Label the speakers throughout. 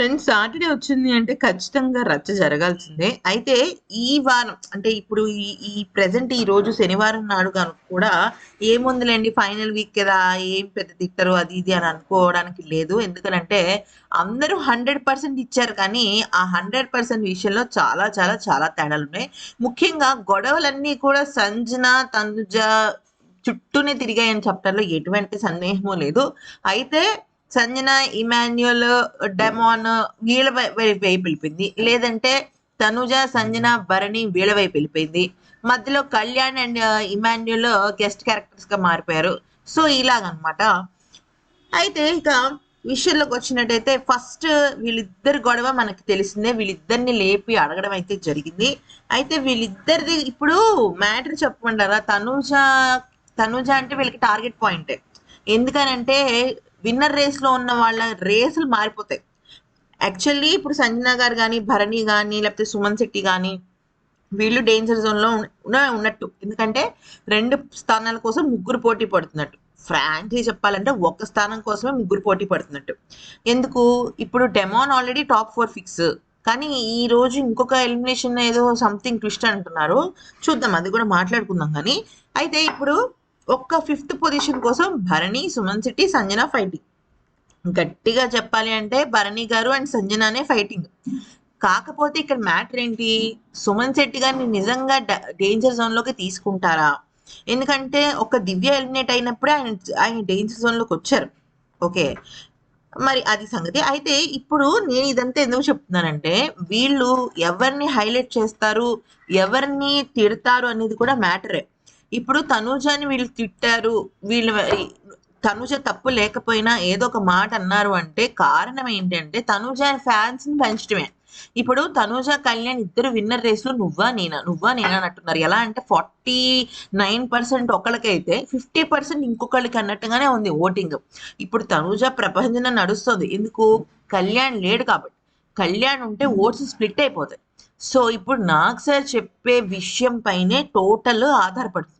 Speaker 1: Friends Saturday వచ్చింది అంటే ఖచ్చితంగా రచ్చ జరగాల్సిందే. అయితే ఈ వారం అంటే ఇప్పుడు ఈ ఈ ప్రెజెంట్ ఈ రోజు శనివారం నాడు కనుక కూడా ఏముందిలేండి ఫైనల్ వీక్ కదా! ఏం పెద్ద తిట్టరు అది ఇది అని అనుకోవడానికి లేదు. ఎందుకంటే అందరూ 100% ఇచ్చారు కానీ ఆ 100% విషయంలో చాలా చాలా చాలా తేడాలు ఉన్నాయి ముఖ్యంగా గొడవలన్నీ కూడా సంజన, తనుజ చుట్టూనే తిరిగాయని చెప్పడంలో ఎటువంటి సందేహము లేదు. అయితే సంజన, ఇమాన్యుయల్, డెమాన్ వీళ్ళ వైపు వెళ్ళిపోయింది. లేదంటే తనుజ, సంజన, భరణి వీళ్ళ వైపు వెళ్ళిపోయింది. మధ్యలో కళ్యాణ్ అండ్ ఇమాన్యుయల్ గెస్ట్ క్యారెక్టర్స్‌గా మారిపోయారు. సో, ఇలాగనమాట. అయితే ఇక విషయంలోకి వచ్చినట్టయితే ఫస్ట్ వీళ్ళిద్దరి గొడవ మనకు తెలిసిందే. వీళ్ళిద్దరిని లేపి అడగడం అయితే జరిగింది. అయితే వీళ్ళిద్దరిది ఇప్పుడు మ్యాటర్ చెప్పమంటారా? తనుజ తనుజ అంటే వీళ్ళకి టార్గెట్ పాయింటే. ఎందుకనంటే విన్నర్ రేస్‌లో ఉన్న వాళ్ళ రేసులు మారిపోతాయి. యాక్చువల్లీ ఇప్పుడు సంజన గారు కానీ భరణి కానీ లేకపోతే సుమన్ శెట్టి కానీ వీళ్ళు డేంజర్ జోన్‌లో ఉన్నట్టు. ఎందుకంటే రెండు స్థానాల కోసం ముగ్గురు పోటీ పడుతున్నట్టు. ఫ్రాంక్లీ చెప్పాలంటే ఒక్క స్థానం కోసమే ముగ్గురు పోటీ పడుతున్నట్టు. ఎందుకు? ఇప్పుడు demon already top four fix. కానీ ఈ రోజు ఇంకొక ఎలిమినేషన్ ఏదో సంథింగ్ ట్విస్ట్ అంటున్నారు. చూద్దాం అది కూడా మాట్లాడుకుందాం కానీ అయితే ఇప్పుడు ఒక్క ఫిఫ్త్ పొజిషన్ కోసం భరణి, సుమన్ శెట్టి, సంజన ఫైటింగ్. గట్టిగా చెప్పాలి అంటే భరణి గారు అండ్ సంజననే ఫైటింగ్. కాకపోతే ఇక్కడ మ్యాటర్ ఏంటి? సుమన్ శెట్టి గారిని నిజంగా డేంజర్ జోన్‌లోకి తీసుకుంటారా? ఎందుకంటే ఒక దివ్య ఎలిమినేట్ అయినప్పుడే ఆయన ఆయన డేంజర్ జోన్‌లోకొచ్చారు. ఓకే. మరి అది సంగతి. అయితే ఇప్పుడు నేను ఇదంతా ఎందుకు చెప్తున్నానంటే వీళ్ళు ఎవరిని హైలైట్ చేస్తారు, ఎవరిని తిడతారు అనేది కూడా మ్యాటరే. ఇప్పుడు తనూజని వీళ్ళు తిట్టారు. వీళ్ళు తనుజ తప్పు లేకపోయినా ఏదో ఒక మాట అన్నారు అంటే కారణం ఏంటంటే తనూజ ఫ్యాన్స్‌ని పెంచడమే. ఇప్పుడు తనూజ, కళ్యాణ్ ఇద్దరు విన్నర్ రేస్లో నువ్వా నేనా? నువ్వా నేనా అన్నట్టున్నారు. ఎలా అంటే 49% ఒకళ్ళకైతే 50% ఇంకొకళ్ళకి అన్నట్టుగానే ఉంది ఓటింగ్. ఇప్పుడు తనూజ ప్రపంచం నడుస్తుంది. ఎందుకు? కళ్యాణ్ లేడు కాబట్టి. కళ్యాణ్ ఉంటే ఓట్స్ స్ప్లిట్ అయిపోతాయి. సో, ఇప్పుడు నాగ్ సార్ చెప్పే విషయం పైనే టోటల్ ఆధారపడుతుంది.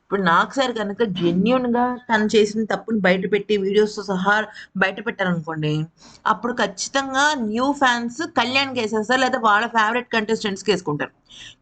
Speaker 1: ఇప్పుడు నాకు సార్ జెన్యున్గా తను చేసిన తప్పుని బయటపెట్టి వీడియోస్ సహా బయట పెట్టారనుకోండి. అప్పుడు ఖచ్చితంగా న్యూ ఫ్యాన్స్ కళ్యాణ్‌కేసేస్తారు. లేదా వాళ్ళ ఫేవరెట్ కంటెస్టెంట్స్‌కేసుకుంటారు.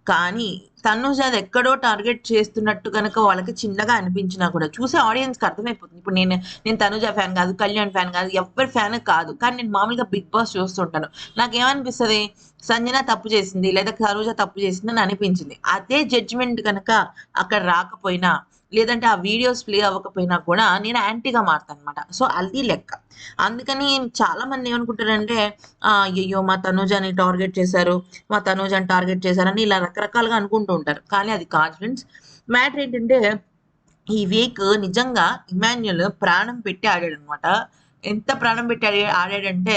Speaker 1: కానీ తను అది ఎక్కడో టార్గెట్ చేస్తున్నట్టు కనుక వాళ్ళకి చిన్నగా అనిపించినా కూడా చూసే ఆడియన్స్‌కి అర్థమైపోతుంది. ఇప్పుడు నేను నేను తనుజ ఫ్యాన్ కాదు, కళ్యాణ్ ఫ్యాన్ కాదు, ఎవ్వరి ఫ్యాన్ కాదు. కానీ నేను మామూలుగా బిగ్ బాస్ చూస్తుంటాను. నాకేమనిపిస్తుంది సంజన తప్పు చేసింది లేదా తనూజ తప్పు చేసింది అని అనిపించింది. అదే జడ్జిమెంట్ కనుక అక్కడ రాకపోయినా లేదంటే ఆ వీడియోస్ ప్లే అవ్వకపోయినా కూడా నేను యాంటీగా మారతానన్నమాట. సో, అది లెక్క. అందుకని చాలా మంది ఏమనుకుంటారంటే అయ్యో మా తనూజని టార్గెట్ చేశారు. మా తనూజని టార్గెట్ చేశారని ఇలా రకరకాలుగా అనుకుంటూ ఉంటారు. కానీ అది కాదు ఫ్రెండ్స్. మ్యాటర్ ఏంటంటే ఈ వీక్ నిజంగా ఇమాన్యుల్ ప్రాణం పెట్టి ఆడాడు అనమాట ఎంత ప్రాణం పెట్టి ఆడాడంటే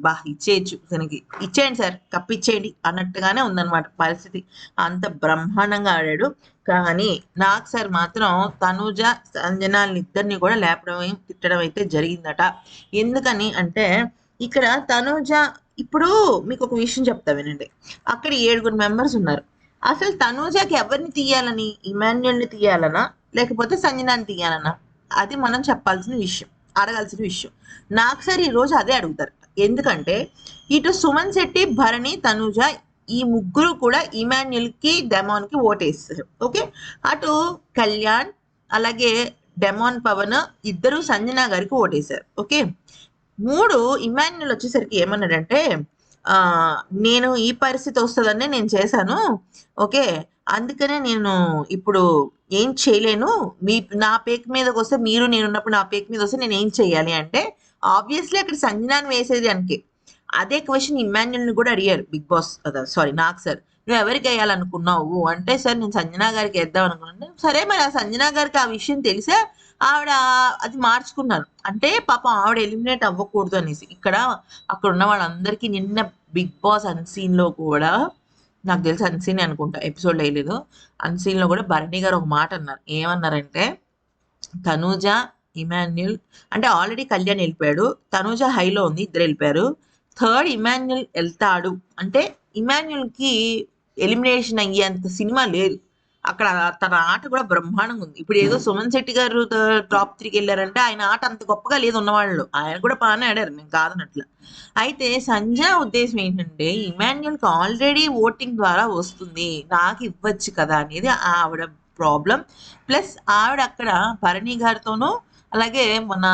Speaker 1: బా ఇచ్చేయొచ్చు తనకి. ఇచ్చేయండి సార్ కప్పిచ్చేయండి అన్నట్టుగానే ఉందన్నమాట పరిస్థితి. అంత బ్రహ్మాండంగా ఆడాడు. కానీ నాగ్ సార్ మాత్రం తనూజ, సంజనలిద్దరిని కూడా లేపడం, తిట్టడం అయితే జరిగిందట. ఎందుకని అంటే ఇక్కడ తనూజ ఇప్పుడు మీకు ఒక విషయం చెప్తా వినండి. అక్కడ ఏడుగురు మెంబర్స్ ఉన్నారు. అసలు తనూజకి ఎవరిని తీయాలని? ఇమాన్యుల్ని తీయాలనా? లేకపోతే సంజనాన్ని తీయాలనా? అది మనం చెప్పాల్సిన విషయం. అడగాల్సిన విషయం. నాగ్ సార్ ఈరోజు అదే అడుగుతారు ఎందుకంటే ఇటు సుమన్ శెట్టి, భరణి, తనుజ ఈ ముగ్గురు కూడా ఇమాన్యుల్కి డెమాన్‌కి ఓటేస్తారు ఓకే. అటు కళ్యాణ్ అలాగే డెమాన్, పవన్ ఇద్దరు సంజన గారికి ఓటేశారు ఓకే. మూడు ఇమాన్యుల్ వచ్చేసరికి ఏమన్నాడంటే నేను ఈ పరిస్థితి వస్తుందనే నేను చేశాను. ఓకే. అందుకనే నేను ఇప్పుడు ఏం చేయలేను. మీ నా పేక్ మీదకొస్తే మీరు నేనున్నప్పుడు నా పేక్ నేను ఏం చేయాలి అంటే ఆబ్వియస్‌లీ అక్కడ సంజనని వేసేదానికే. అదే క్వశ్చన్ ఇమాన్యుల్ని కూడా అడిగారు బిగ్ బాస్ కదా సారీ నాకు సార్. నువ్వు ఎవరికి "నువ్వెవరికేయాలనుకున్నావు?" అంటే "సార్ నేను సంజనా గారికి వేద్దాం అనుకున్నాను." సరే మరి ఆ సంజనా గారికి ఆ విషయం తెలిసే ఆవిడ అది మార్చుకున్నారు. అంటే పాపం ఆవిడ ఎలిమినేట్ అవ్వకూడదు అనేసి. ఇక్కడ అక్కడున్న వాళ్ళందరికీ నిన్న బిగ్ బాస్ అన్‌సీన్‌లో కూడా నాకు తెలిసి అన్సీన్ అనుకుంటా. ఎపిసోడ్ ఎయలేదు. అన్‌సీన్‌లో కూడా భరణి గారు ఒక మాట అన్నారు. ఏమన్నారంటే తనూజ, ఇమాన్యుయల్ అంటే ఆల్రెడీ కళ్యాణ్ ఎళ్ళిపోయాడు. తనూజ హైలో ఉంది. ఇద్దరు ఎళ్ళిపోయారు. థర్డ్ ఇమాన్యుయల్ ఎళ్తాడు. అంటే ఇమాన్యుయల్‌కి ఎలిమినేషన్ అయ్యేంత సినిమా లేదు. అక్కడ తన ఆట కూడా బ్రహ్మాండంగా ఉంది ఇప్పుడు ఏదో సుమన్ శెట్టి గారు టాప్ త్రీకి వెళ్ళారంటే ఆయన ఆట అంత గొప్పగా లేదు ఉన్నవాళ్ళు ఆయన కూడా బాగానే ఆడారు నేను కాదనట్ల అయితే సంజన ఉద్దేశం ఏంటంటే ఇమాన్యుల్కి ఆల్రెడీ ఓటింగ్ ద్వారా వస్తుంది నాకు ఇవ్వచ్చు కదా అనేది ఆవిడ ప్రాబ్లం ప్లస్ ఆవిడ అక్కడ భరణి గారితోనూ అలాగే మన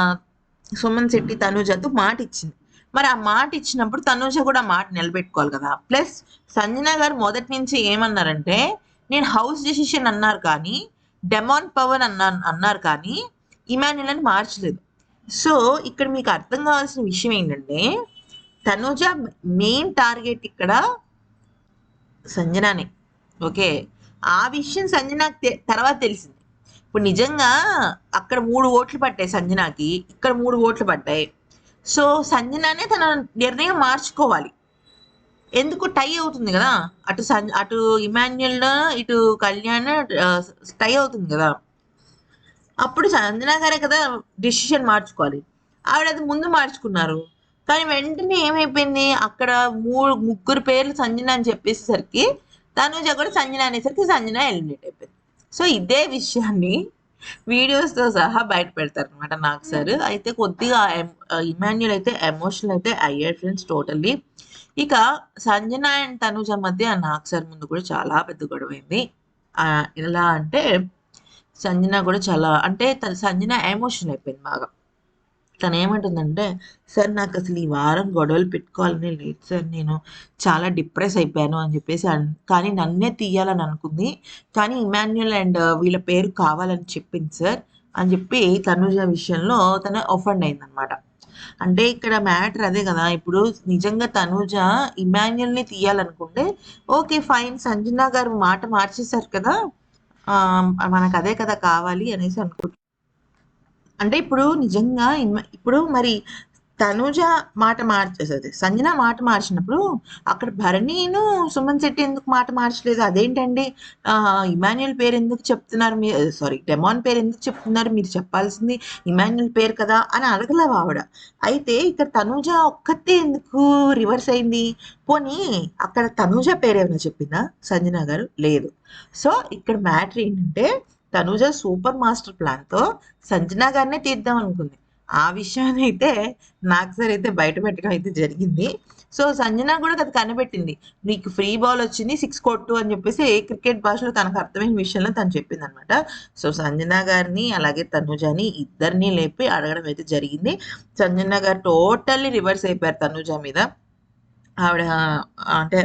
Speaker 1: సుమన్ శెట్టి తనుజతో మాట ఇచ్చింది మరి ఆ మాట ఇచ్చినప్పుడు తనుజ కూడా ఆ మాట నిలబెట్టుకోవాలి కదా. ప్లస్ సంజన గారు మొదటి నుంచి ఏమన్నారంటే నేను హౌస్ డెసిషన్ అన్నారు కానీ డెమాన్ పవన్ అన్నా అన్నారు కానీ ఇమాన్యుల్ అని మార్చలేదు. సో ఇక్కడ మీకు అర్థం కావాల్సిన విషయం ఏంటంటే తనుజ మెయిన్ టార్గెట్ ఇక్కడ సంజనానే. ఓకే? ఆ విషయం సంజన తర్వాత తెలిసింది. ఇప్పుడు నిజంగా అక్కడ మూడు ఓట్లు పట్టాయి సంజనాకి ఇక్కడ మూడు ఓట్లు పడ్డాయి. సో సంజనానే తన నిర్ణయం మార్చుకోవాలి. ఎందుకు టై అవుతుంది కదా? అటు సం అటు ఇమాన్యుల్ ఇటు కళ్యాణ్ టై అవుతుంది కదా? అప్పుడు సంజనా గారే కదా డిసిషన్ మార్చుకోవాలి. ఆవిడ అది ముందు మార్చుకున్నారు. కానీ వెంటనే ఏమైపోయింది? అక్కడ మూడు ముగ్గురు పేర్లు సంజన అని చెప్పేసరికి తనుజ కూడా సంజన అనేసరికి సంజన ఎలిమినేట్ అయిపోయింది. సో ఇదే విషయాన్ని వీడియోస్తో సహా బయట పెడతారు అనమాట నాకు సార్ అయితే కొద్దిగా ఇమాన్యుల్ అయితే ఎమోషనల్ అయితే అయ్యాడు ఫ్రెండ్స్ టోటల్లీ. ఇక సంజన అండ్ తనుజ మధ్య నాకు సార్ ముందు కూడా చాలా పెద్ద గొడవ అయింది ఆ, ఎలా అంటే సంజన కూడా చాలా అంటే సంజన ఎమోషనల్ అయిపోయింది బాగా. తను ఏమంటుందంటే సార్ నాకు అసలు ఈ వారం గొడవలు పెట్టుకోవాలని లేదు సార్. నేను చాలా డిప్రెస్ అయిపోయాను అని చెప్పేసి కానీ నన్నే తీయాలని అనుకుంది. కానీ ఇమాన్యుల్ అండ్ వీళ్ళ పేరు కావాలని చెప్పింది సార్ అని చెప్పి తనుజ విషయంలో తను ఒఫెండ్ అయింది అనమాట అంటే ఇక్కడ మ్యాటర్ అదే కదా ఇప్పుడు నిజంగా తనుజ ఇమాన్యుల్ని తీయాలనుకుంటే ఓకే ఫైన్ సంజనా గారు మాట మార్చేశారు కదా మనకు అదే కదా కావాలి అనేసి అనుకుంటున్నాను అంటే ఇప్పుడు నిజంగా ఇప్పుడు మరి తనుజ మాట మార్చేసేది సంజన మాట మార్చినప్పుడు అక్కడ భరణీను సుమన్ శెట్టి ఎందుకు మాట మార్చలేదు? అదేంటండి? ఇమాన్యుల్ పేరు ఎందుకు చెప్తున్నారు మీరు సారీ డెమాన్ పేరు ఎందుకు చెప్తున్నారు? మీరు చెప్పాల్సింది ఇమాన్యుల్ పేరు కదా అని అడగలేవు ఆవిడ. అయితే ఇక్కడ తనుజ ఒక్కతే ఎందుకు రివర్స్ అయింది? పోనీ అక్కడ తనుజ పేరు ఏమైనా చెప్పిందా సంజన గారు లేదు. సో ఇక్కడ మ్యాటర్ ఏంటంటే తనుజ సూపర్ మాస్టర్ ప్లాన్తో సంజనా గారినే తీద్దాం అనుకుంది. ఆ విషయాన్ని అయితే నాకు సార్ అయితే బయట పెట్టడం అయితే జరిగింది. సో సంజన కూడా అది కనిపెట్టింది. నీకు ఫ్రీ బాల్ వచ్చింది సిక్స్ కొట్టు అని చెప్పేసి ఏ క్రికెట్ భాషలో తనకు అర్థమైన విషయంలో తను చెప్పింది అనమాట సో సంజన గారిని అలాగే తనుజని ఇద్దరిని లేపి అడగడం అయితే జరిగింది. సంజన గారు టోటల్లీ రివర్స్ అయిపోయారు తనుజ మీద. ఆవిడ అంటే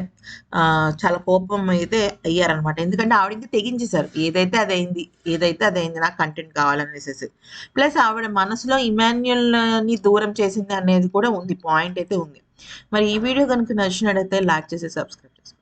Speaker 1: ఆ, చాలా కోపం అయితే అయ్యారనమాట. ఎందుకంటే ఆవిడ ఇంకా తెగించేశారు. ఏదైతే అది అయింది ఏదైతే అది అయింది నాకు కంటెంట్ కావాలనేసేసి. ప్లస్ ఆవిడ మనసులో ఇమాన్యుల్ని దూరం చేసింది అనేది కూడా ఉంది. పాయింట్ అయితే ఉంది. మరి ఈ వీడియో కనుక నచ్చినట్టయితే లైక్ చేసి సబ్స్క్రైబ్ చేసుకోండి.